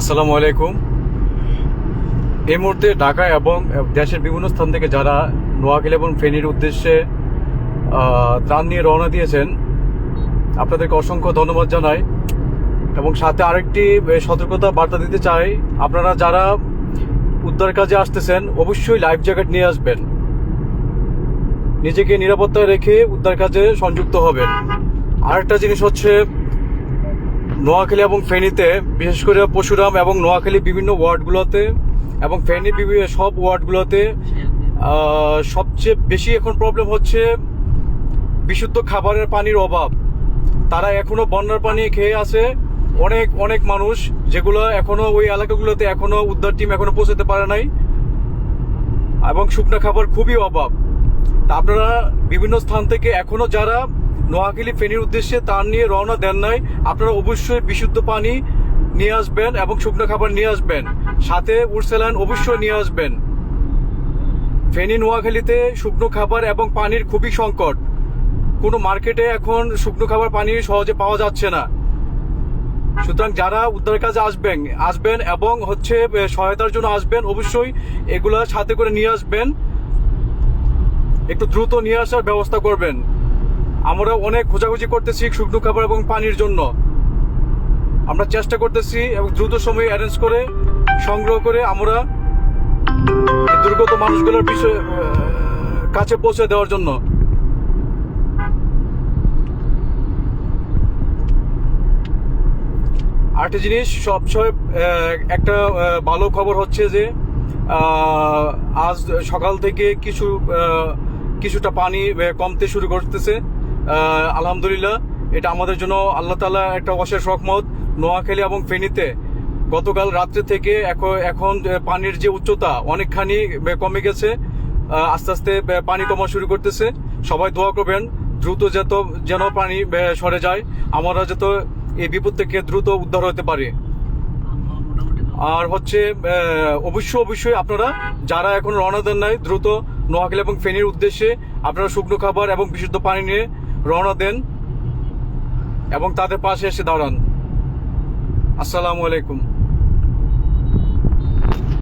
আসসালামু আলাইকুম। এই মুহূর্তে ঢাকা এবং দেশের বিভিন্ন স্থান থেকে যারা নোয়াখালী এবং ফেনীর উদ্দেশ্যে ত্রাণ নিয়ে রওনা দিয়েছেন, আপনাদেরকে অসংখ্য ধন্যবাদ জানাই। এবং সাথে আরেকটি সতর্কতা বার্তা দিতে চাই, আপনারা যারা উদ্ধার কাজে আসতেছেন, অবশ্যই লাইফ জ্যাকেট নিয়ে আসবেন। নিজেকে নিরাপত্তায় রেখে উদ্ধার কাজে সংযুক্ত হবেন। আরেকটা জিনিস হচ্ছে নোয়াখালী এবং ফেনীতে, বিশেষ করে পশুরাম এবং নোয়াখালী বিভিন্ন ওয়ার্ডগুলোতে এবং ফেনী সব ওয়ার্ডগুলোতে সবচেয়ে বেশি এখন প্রবলেম হচ্ছে বিশুদ্ধ খাবারের পানির অভাব। তারা এখনও বন্যার পানি খেয়ে আছে। অনেক অনেক মানুষ যেগুলো এখনও ওই এলাকাগুলোতে এখনও উদ্ধার টিম এখনও পৌঁছাতে পারে নাই এবং শুকনো খাবার খুবই অভাব। তা আপনারা বিভিন্ন স্থান থেকে এখনও যারা নোয়াখালী ফেনীর উদ্দেশ্যে তার নিয়ে রওনা দেন নাই। আপনারা অবশ্যই বিশুদ্ধ পানি নিয়ে আসবেন এবং শুকনো খাবার নিয়ে আসবেন। সাথে উড়সেলান অবশ্যই নিয়ে আসবেন। ফেনী নোয়াখালীতে শুকনো খাবার এবং পানির খুবই সংকট। কোনো মার্কেটে এখন শুকনো খাবার পানি সহজে পাওয়া যাচ্ছে না। সুতরাং যারা উদ্ধার কাজে আসবেন আসবেন এবং হচ্ছে সহায়তার জন্য আসবেন, অবশ্যই এগুলা সাথে করে নিয়ে আসবেন। একটু দ্রুত নিয়ে আসার ব্যবস্থা করবেন। আমরা অনেক খোঁজাখুঁজি করতেছি শুকনো খাবার এবং পানির জন্য। আমরা চেষ্টা করতেছি এবং দ্রুত সময় অ্যারেঞ্জ করে, সংগ্রহ করে আমরা দুর্গত মানুষগুলোর বিষয়ে কাছে পৌঁছে দেওয়ার জন্য। আরেকটা জিনিস সবসময় একটা ভালো খবর হচ্ছে যে আজ সকাল থেকে কিছু কিছুটা পানি কমতে শুরু করতেছে। আলহামদুলিল্লাহ, এটা আমাদের জন্য আল্লাহ তালা একটা অশেষ রহমত। নোয়াখালী এবং ফেনীতে গতকাল রাত্রে থেকে এখন পানির যে উচ্চতা, অনেকখানি কমে গেছে। আস্তে আস্তে পানি কমা শুরু করতেছে। সবাই দোয়া করবেন, দ্রুত যত, যেন পানি সরে যায়। আমরা যত এই বিপদ থেকে দ্রুত উদ্ধার হতে পারে। আর হচ্ছে অবশ্যই অবশ্যই আপনারা যারা এখন রওনা দেন নাই, দ্রুত নোয়াখালী এবং ফেনীর উদ্দেশ্যে আপনারা শুকনো খাবার এবং বিশুদ্ধ পানি নিয়ে রওনা দেন এবং তাদের পাশে এসে দাঁড়ান। আসসালামু আলাইকুম।